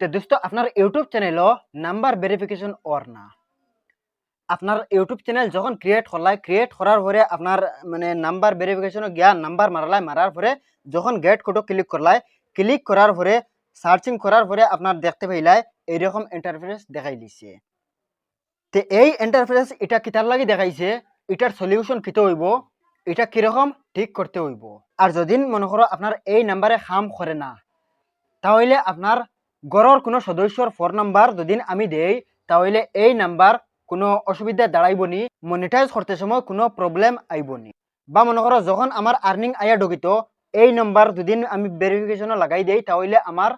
তো দোস্ত, আপনার ইউটিউব চ্যানেলও নাম্বার ভেরিফিকেশন ওর না। আপনার ইউটিউব চ্যানেল যখন ক্রিয়েট করলাই ক্রিয়েট করার পরে আপনার মানে নাম্বার ভেরিফিকেশন গিয়া নাম্বার মারালাই মারার পরে যখন গেট কোটো ক্লিক করলাই ক্লিক করার পরে সার্চিং করার পরে আপনার দেখতে পাইলাই এইরকম ইন্টারফেস দেখাই দিছে। তে এই ইন্টারফেস এটা কিতার লাগি দেখাইছে, এটার সলিউশন কিতে হইব, এটা কীরকম ঠিক করতে হইব। আর যদি মনে করো আপনার এই নাম্বারে খাম করে না, তাহলে আপনার গড়র কোনো সদস্যর ফোন নাম্বার যদি আমি দেই, তাহলে এই নাম্বার কোনো অসুবিধা দাঁড়াইব নি মনিটাইজ করতে সময় কোনো প্রবলেম আইব নি বা মনে করো যখন আমার আর্নিং আয়া ঢুকিত, এই নাম্বার যদি আমি ভেরিফিকেশনও লাগাই দেই, তাহলে আমার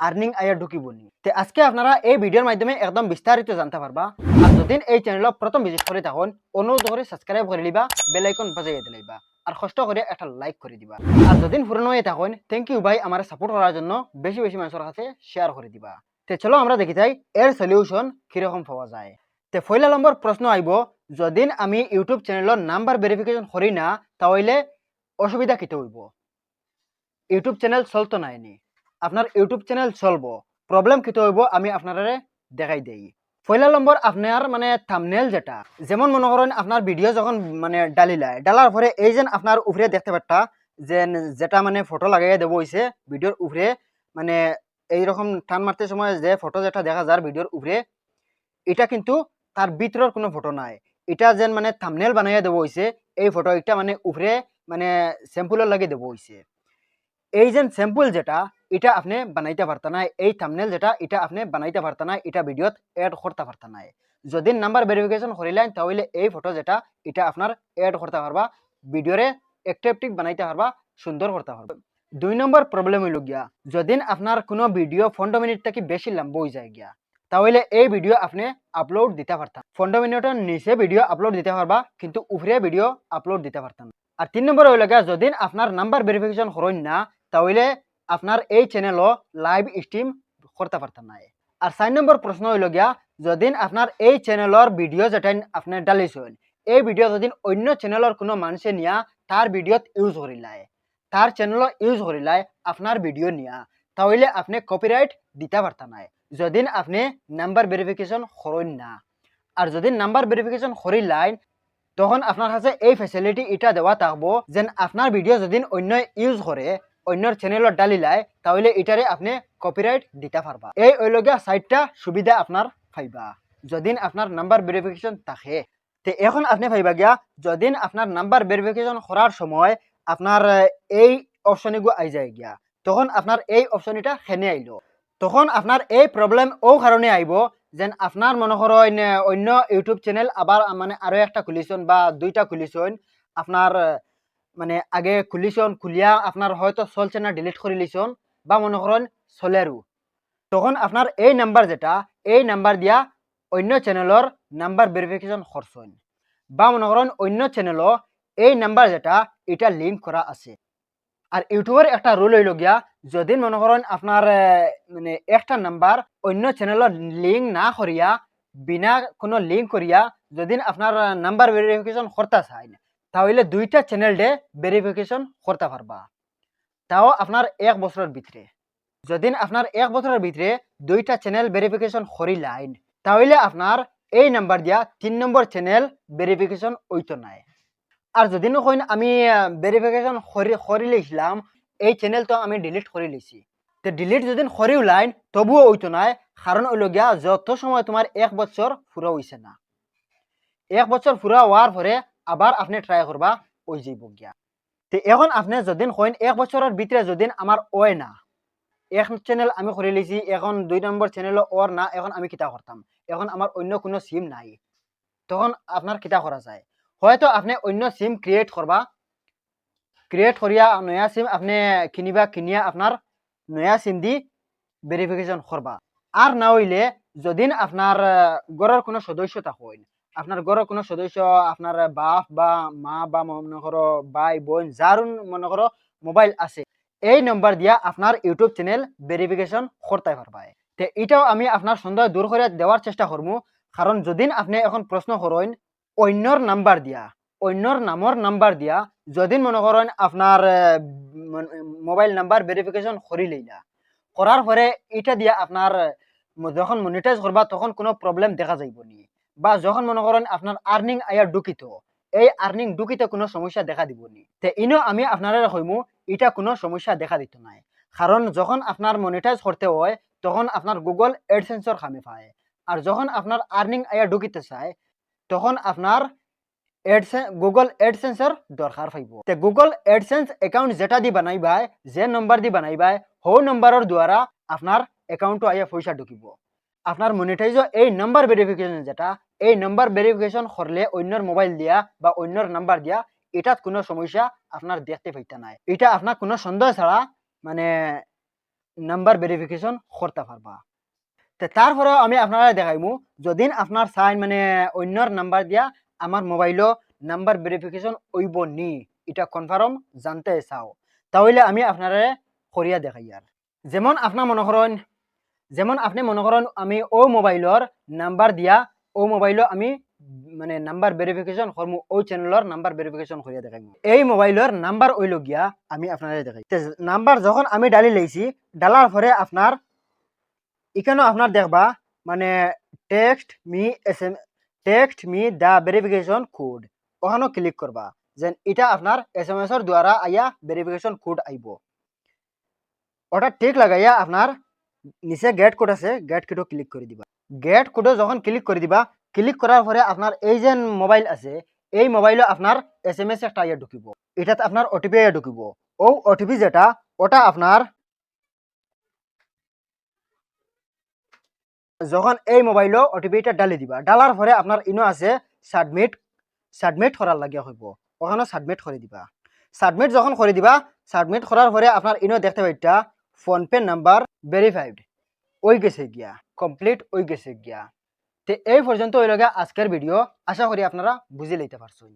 আর্নিং আয়া ঢুকিব নি তে আজকে আপনারা এই ভিডিওর মাধ্যমে একদম বিস্তারিত জানতে পারবা আর যদি এই চ্যানেল প্রথম ভিজিট করে থাকুন অনুরোধ করে সাবস্ক্রাইব করে লিবা বেল আইকন বাজাইয়া দিলাইবা আর কষ্ট করে একটা লাইক করে দিবা। আর যদি পুরনো হয়ে থাকুন থ্যাংক ইউ ভাই আমার সাপোর্ট করার জন্য বেশি বেশি মানুষের কাছে শেয়ার করে দিবা। তে চলো আমরা দেখি যাই, এর সলিউশন কীরকম পাওয়া যায়। তে পয়লা নম্বর প্রশ্ন আইব যদি আমি ইউটিউব চ্যানেলের নাম্বার ভেরিফিকেশন করি না, তাহলে অসুবিধা কিতে হইব? ইউটিউব চ্যানেল চলতো নাইনি আপনার ইউটিউব চ্যানেল চলবো প্রবলেম কিতে হইব আমি আপনারা দেখাই দেই। পয়লা নম্বর আপনার মানে থামনেল যেটা, যেমন মনে করেন আপনার ভিডিও যখন মানে ডালিলায়, ডালার পরে এই যে আপনার উপরে দেখতে পারতা যে যেটা মানে ফটো লাগাইয়া দেবো হইছে ভিডিওর উপরে মানে এইরকম টান মারতে সময় যে ফটো যেটা দেখা যায় ভিডিওর উপরে, এটা কিন্তু তার ভিতরের কোনো ফটো নাই। এটা যেন মানে থামনেল বানাইয়া দেবো হইছে, এই ফটো এটা মানে উপরে মানে স্যাম্পুলের লাগে দেবো হইছে। এই যে স্যাম্পল যেটা এটা আপনি বানাইতে পারতা না এই থামনেল যেটা, এটা আপনি বানাইতে পারতা না এটা ভিডিওত এড করতে পারতা না যদি নাম্বার ভেরিফিকেশন করিলেন তাহলে এই ফটো যেটা, এটা আপনার এড করতে পারবা। ভিডিওরে একটিভ বানাইতে পারবা, সুন্দর করতে পারবা। দুই নম্বর প্রবলেম হইল গিয়া যদি আপনার কোনো ভিডিও পনেরো মিনিট থেকে বেশি লম্বা হয়ে যায় গিয়া, তাহলে এই ভিডিও আপনি আপলোড দিতে পারতাম পনেরো মিনিটের নিচে ভিডিও আপলোড দিতে পারবা, কিন্তু উপরে ভিডিও আপলোড দিতে পারতাম আর তিন নম্বর হইল গিয়া যদি আপনার নাম্বার ভেরিফিকেশন করেন না, তাহলে আপনার এই চ্যানেলও লাইভ স্ট্রিম করতে পারতাম না আর চার নম্বর প্রশ্ন হইল গিয়া যদি আপনার এই চ্যানেলের ভিডিও যেটা আপনি ডালিছেন এই ভিডিও যদি অন্য চ্যানেলের কোনো মানুষে নিয়া তার ভিডিওত ইউজ করিলায় তার চ্যানেল ইউজ করিলায় আপনার ভিডিও নিয়া, তাহলে আপনি কপিরাইট দিতে পারতাম না যদি আপনি নাম্বার ভেরিফিকেশন করেন না। আর যদি নাম্বার ভেরিফিকেশন করিলাইন তখন আপনার কাছে এই ফেসিলিটি এটা দেওয়া থাকব যে আপনার ভিডিও যদি অন্য ইউজ করে অন্যর চ্যানেলত ডালিলায় তাহলে এটারে আপনি কপিরাইট দিতে পারবা এই ওইলগিয়া সাইটটা সুবিধা আপনার পাইবা। যদি আপনার নাম্বার ভেরিফিকেশন থাকে, তে এখন আপনি পাইবা গিয়া যদি আপনার নাম্বার ভেরিফিকেশন করার সময় আপনার এই অপশনগুলো আই যায় গিয়া। তখন আপনার এই অপশনটা খেনে আইলো তখন আপনার এই প্রবলেম ও কারণে আইব যেন আপনার মনে করেন অন্য ইউটিউব চ্যানেল আবার মানে আরও একটা খুলিছেন বা দুইটা খুলিছেন আপনার মানে আগে খুলিছন, খুলিয়া আপনার হয়তো চলছে না ডিলিট করে লিছন বা মনে করেন চলেরও তখন আপনার এই নাম্বার যেটা, এই নাম্বার দিয়া অন্য চ্যানেলের নাম্বার ভেরিফিকেশন করছেন বা মনে করেন অন্য চ্যানেলও এই নাম্বার যেটা, এটা লিঙ্ক করা আছে। আর ইউটিউবের একটা রুল হইল যদি মনে করেন আপনার মানে একটা নাম্বার অন্য চ্যানেলের লিঙ্ক না করিয়া বিনা কোনো লিঙ্ক করিয়া যদি আপনার নাম্বার ভেরিফিকেশন করতে চায় তাহলে দুইটা চ্যানেল ডে ভেরিফিকেশন করতে পারবা। তাও আপনার এক বছরের ভিতরে। যদি আপনার এক বছরের ভিতরে দুইটা চ্যানেল ভেরিফিকেশন করি লাইন তাহলে আপনার এই নাম্বার দিয়া তিন নম্বর চ্যানেল ভেরিফিকেশন ওইতো নাই। আর যদি নকইন আমি ভেরিফিকেশন করি লিছিলাম এই চ্যানেল তো আমি ডিলিট করে লিছি। তো ডিলিট যদি করিও লাইন, তবুও ওইতো নাই, কারণ ওইল গিয়া যত সময় তোমার এক বছর ফুরা হইছে না। এক বছর ফুরা হওয়ার পরে আবার আপনি ট্রাই করবা ওই যাইব গিয়া। তো এখন আপনি যদিন কইন, এক বছরের ভিতরে যদিন আমার ওয় না, এক চ্যানেল আমি করে লিছি, এখন দুই নম্বর চ্যানেল ওর না, এখন আমি কিতা করতাম এখন আমার অন্য কোনো সিম নাই। তখন আপনার কিতা করা যায়। হয়তো আপনি অন্য সিম ক্রিয়েট করবা ক্রিয়েট করিয়া নয়া সিম আপনি কিনিবা, কিনিয়া আপনার নয়া সিম দি ভেরিফিকেশন করবা আর না হইলে, যদিন আপনার ঘরের কোনো সদস্য থাকেন আপনার ঘরের কোনো সদস্য আপনার বাপ বা মা বা মনে করো ভাই বোন যার মনে করো মোবাইল আছে, এই নম্বর দিয়া আপনার ইউটিউব চ্যানেল ভেরিফিকেশন করতে পারবা তে এটাও আমি আপনার সন্দেহ দূর করে দেওয়ার চেষ্টা করব কারণ যদিন আপনি এখন প্রশ্ন করেন অন্যর নাম্বার দিয়া অন্যর নামর নাম্বার দিয়া, যদিন মনে করেন আপনার মোবাইল নাম্বার ভেরিফিকেশন করি লইলা করার পরে এটা দিয়ে আপনার যখন মনিটাইজ করবা তখন কোনো প্রবলেম দেখা যাইব নি। বা যখন মনে করেন আপনার আর্নিং আয়া ঢুকিত এই আর্নিং ঢুকিতে কোনো সমস্যা দেখা দিব নি। তে ইনো আমি আপনারা কইমু এটা কোনো সমস্যা দেখা দিত নাই। কারণ যখন আপনার মনিটাইজ করতে হয়, তখন আপনার গুগল এডসেন্সর খামে পায়। আর যখন আপনার আর্নিং আয়া ঢুকিতে চায়, তখন আপনার গুগল এডসেন্সর দরকার পাইব। তে গুগল এডসেন্স অ্যাকাউন্ট যেটা দি বানাইবাই, যে নম্বর দি বানাইবাই হো নম্বরের দ্বারা আপনার অ্যাকাউন্টও আইয়া পয়সা ঢুকিব। আপনার মনিটাইজ এই নাম্বার ভেরিফিকেশন যেটা এই নাম্বার ভেরিফিকেশন করলে অন্যর মোবাইল দিয়া বা অন্যর নাম্বার দিয়া, এটাত কোনো সমস্যা আপনার দেখতে পাইতে নাই। এটা আপনার কোনো সন্দেহ ছাড়া মানে নাম্বার ভেরিফিকেশন করতে পারবা তে তারপরে আমি আপনারা দেখাইমু, যদিন আপনার সাইন মানে অন্যর নাম্বার দিয়া আমার মোবাইলও নাম্বার ভেরিফিকেশন ওইব নি, এটা কনফার্ম জানতে চাও। তাহলে আমি আপনারা করিয়া দেখাই আর যেমন আপনার মনে করেন যেমন আপনি মনে করেন আমি ও মোবাইলর নাম্বার দিয়া ও মোবাইল আমি মানে নাম্বার ভেরিফিকেশন করমু ওই চ্যানেলর নাম্বার ভেরিফিকেশন করিয়া দেখাইমু এই মোবাইলর নাম্বার ওইল গিয়া আমি আপনারা দেখাই নাম্বার যখন আমি ডালি লাইছি ডালার পরে আপনার এখানেও আপনার দেখবা মানে text me S M text me the verification code ওখানেও ক্লিক করবা যেন এটা আপনার এস এম এস এর দ্বারা আইয়া ভেরিফিকেশন কোড আইব ওটা টিক লাগাইয়া আপনার নিচে গেট কোড আছে গেট কোডও ক্লিক করে দিবা। গেট কোডও যখন ক্লিক করে দিবা ক্লিক করার পরে আপনার এই যে মোবাইল আছে, এই মোবাইলে আপনার এস এম এস একটা আইয়া ঢুকিব। এটাতে আপনার ওটিপি আইয়া ঢুকিব। ও ওটিপি যেটা ওটা আপনার যখন এই মোবাইলও ওটিপিটা ডালি দিবা ডালার পরে আপনার ইনো আছে সাবমিট সাবমিট করার লাগিয়া হইব। ওখানে সাবমিট করে দিবা। সাবমিট যখন করে দিবা সাবমিট করার পরে আপনার ইনো দেখতে পাইটা ফোনপে নাম্বার ভেরিফাইড ওই গেছে গিয়া কমপ্লিট ওই গেছে গিয়া। তে এই পর্যন্ত ওই লগে আজকের ভিডিও। আশা করি আপনারা বুঝে লইতে পারছেন।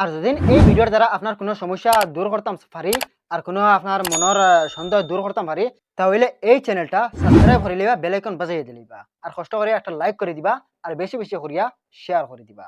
আর যদি এই ভিডিওর দ্বারা আপনার কোনো সমস্যা দূর করতাম পারি, আর কোনো আপনার মনের সন্দেহ দূর করতাম পারি, তাহলে এই চ্যানেলটা সাবস্ক্রাইব করে লিবা বেল আইকন বাজাইয়ে দিলিবা। আর কষ্ট করে একটা লাইক করে দিবা, আর বেশি বেশি করিয়া শেয়ার করে দিবা।